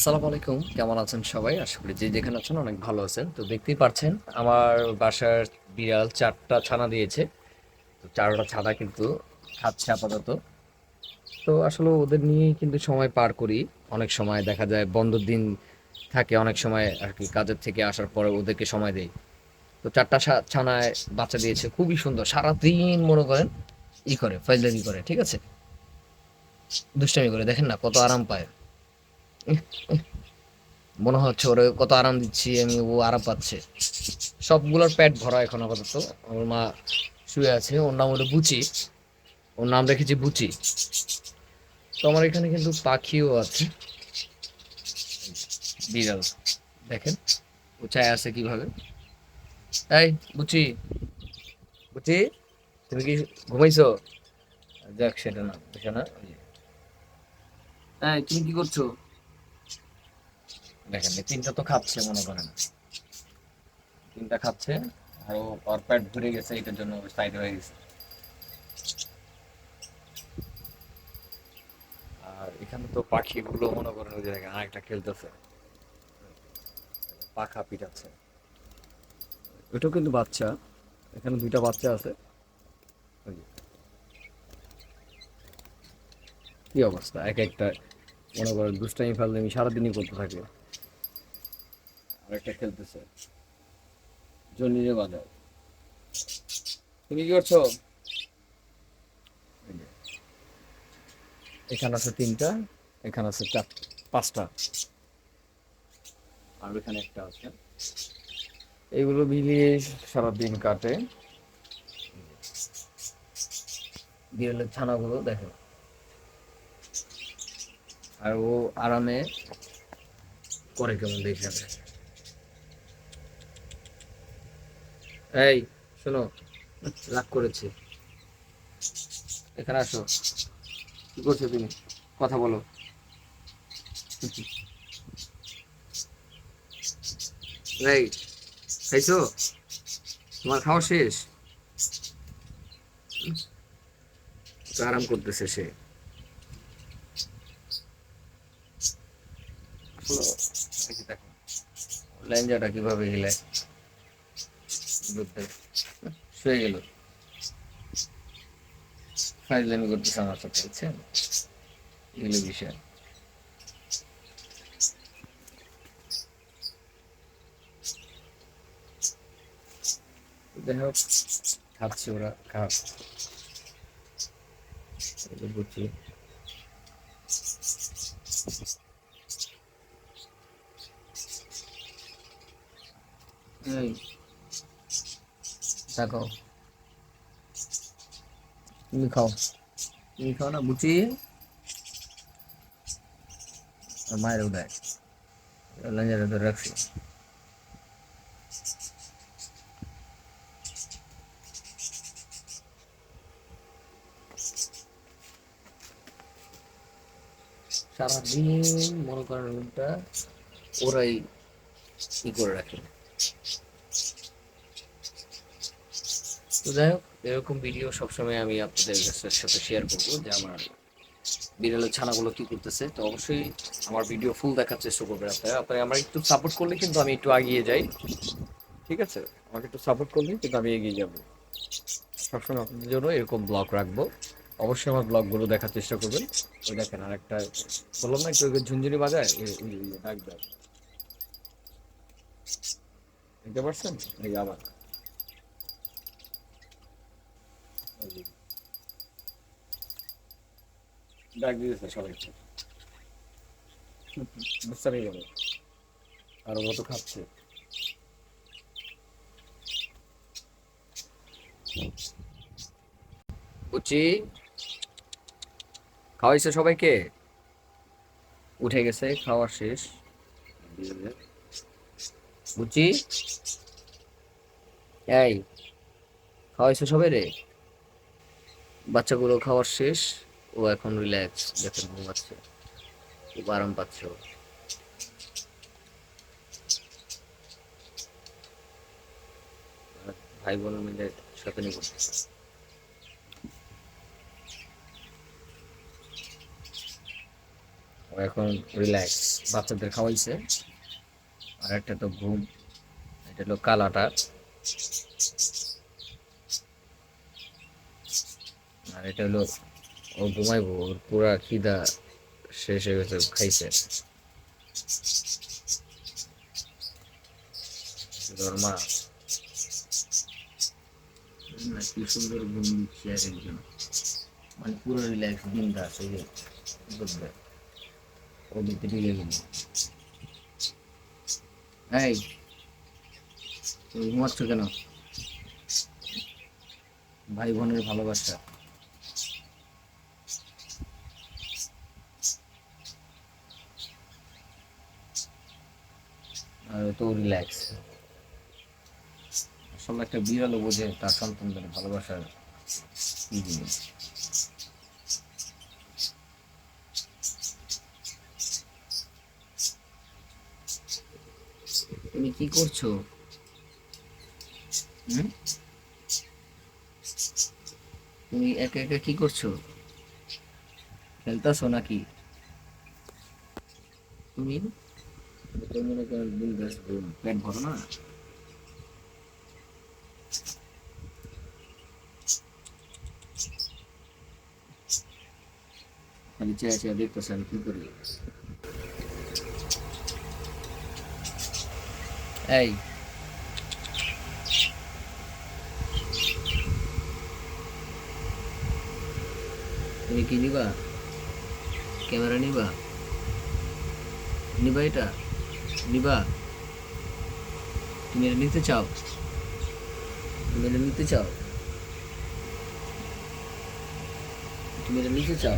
আসসালামু আলাইকুম। কেমন আছেন সবাই? আশা করি যে যেখানে আছেন অনেক ভালো আছেন। তো দেখতেই পাচ্ছেন, আমার বাসার বিড়াল চারটা ছানা দিয়েছে। তো চারটা ছানা কিন্তু খাচ্ছে আপাতত। তো আসলে ওদের নিয়েই কিন্তু সময় পার করি। অনেক সময় দেখা যায় বন্ধের দিন থাকে, অনেক সময় আর কি কাজের থেকে আসার পরে ওদেরকে সময় দেই। তো চারটা ছানায় বাচ্চা দিয়েছে, খুবই সুন্দর। সারাদিন মনে করেন ই করে, ফাইজলামি করে, ঠিক আছে? দুষ্টামি করে, দেখেন না কত আরাম পায়। মনে হচ্ছে ওরে কত আরাম দিচ্ছি, আমি ও আরাম পাচ্ছে। সবগুলোর পেট ভরা এখন আপাতত। আমার মা শুয়ে আছে, ওর নাম হলো বুচি। ওর নাম রেখেছি বুচি। তো আমার এখানে কিন্তু পাখিও আছে। বিড়াল, দেখেন, উঁচায় আছে কীভাবে। এই, বুচি বুচি, তুমি কি ঘুমাইছো? যাক, সেটা না সেটা না তুমি কি করছ? দেখেন তিনটা তো খাচ্ছে মনে করেন। তিনটা খাচ্ছে, আর ওর পেট ভরে গেছে, এটার জন্য সাইড হয়ে গেছে। আর এখানে তো পাখিগুলো মনে করেন ওই জায়গায় আরেকটা খেলতেছে। পাখা পিটাচ্ছে। ওটাও কিন্তু বাচ্চা। এখানে দুইটা বাচ্চা আছে। কি অবস্থা? এক একটা মনে করেন দুষ্টামি ফেললে আমি সারাদিনই করতে থাকি। আরেকটা খেলতেছে। জনিরে বাজাও তুমি কি করছ? এখানে আছে তিনটা এখানে আছে চার পাঁচটা। আর এখানে একটা আছে। এগুলো মিলিয়ে সারাদিন কাটে। বিড়ালের ছানাগুলো দেখো। আর ও আরামে করে কেমন দেখে। এই শোনো রাগ করেছে। এখানে আসো। কি করছ তুমি? কথা বলো। এই খাইছো? তোমার খাওয়া শেষ? আরাম করতেছে সে। এই যে দেখো ল্যাঞ্জাটা কীভাবে হিলায় বুঝতে শুয়ে গেল। ফাইজলামি করতেছে আমার সাথে বুঝছেন এগুলো বিষয়। যাই খাচ্ছে ওরা এগুলো বুঝছি। এই দেখো তুমি খাও। তুমি খাও না বুঝি মায়ের উদয়। লঞ্জারে ধরে রাখছি। সারাদিন মনে করেন রুমটা ওরাই ই করে রাখে? তো যাই হোক এরকম ভিডিও সবসময় আমি আপনাদের সাথে শেয়ার করব যে আমার বিড়ালের ছানাগুলো কি করতেছে তো অবশ্যই আমার ভিডিও ফুল দেখার চেষ্টা করবেন আপনারা আপনারা আমার একটু সাপোর্ট করলে কিন্তু আমি একটু এগিয়ে যাই ঠিক আছে আমাকে একটু সাপোর্ট করলে কিন্তু আমি এগিয়ে যাব সবসময় আপনাদের জন্য এরকম ব্লগ রাখব অবশ্যই আমার ব্লগগুলো দেখার চেষ্টা করবেন ওই দেখেন আর একটা বললাম না একটু ওই ঝুনঝুনি বাজায় এই ডাক দেখতে পারছেন এই আবার ডাক দিয়েছে সবাইকে বুঝতে গেল আর ও তো খাচ্ছে বুচি খাওয়াইছে সবাইকে? উঠে গেছে খাওয়া শেষ। বুচি এই, খাওয়াইছে সবাই রে? বাচ্চাগুলো খাওয়ার শেষ, ও এখন রিল্যাক্স দেখেন ঘুমাচ্ছে খুব আরাম পাচ্ছে? ভাই বোন মিলে সাথে নিয়ে এখন রিল্যাক্স বাচ্চাদের খাওয়াইছে। আর একটা তো ঘুম। এটা হলো কালাটা। আর এটা হলো, ও ঘুমাইবো, ওর পুরা খিদা শেষ হয়ে গেছে খাইছে। কি সুন্দর ঘুম মানে পুরো রিল্যাক্স বিন্দাস এই যে বুঝবে ও এই তুমি ঘুমাচ্ছ কেন? ভাই বোনের ভালোবাসা। আর তো রিল্যাক্স আসলে একটা বিড়ালও বোঝে তার সন্তানদের ভালোবাসার কি জিনিস। তুমি কি করছ? তুমি একা একা কি করছ? খেলতেছো নাকি? তুমি? মনে করো পেট ভরো না? খালি চেয়ে চেয়ে দেখতেছে আমি কি করি? এই। তুমি কি নিবা? ক্যামেরা নিবা? নিবা এটা? নিবা? তুমি এটা নিতে চাও? তুমি এটা নিতে চাও? তুমি এটা নিতে চাও?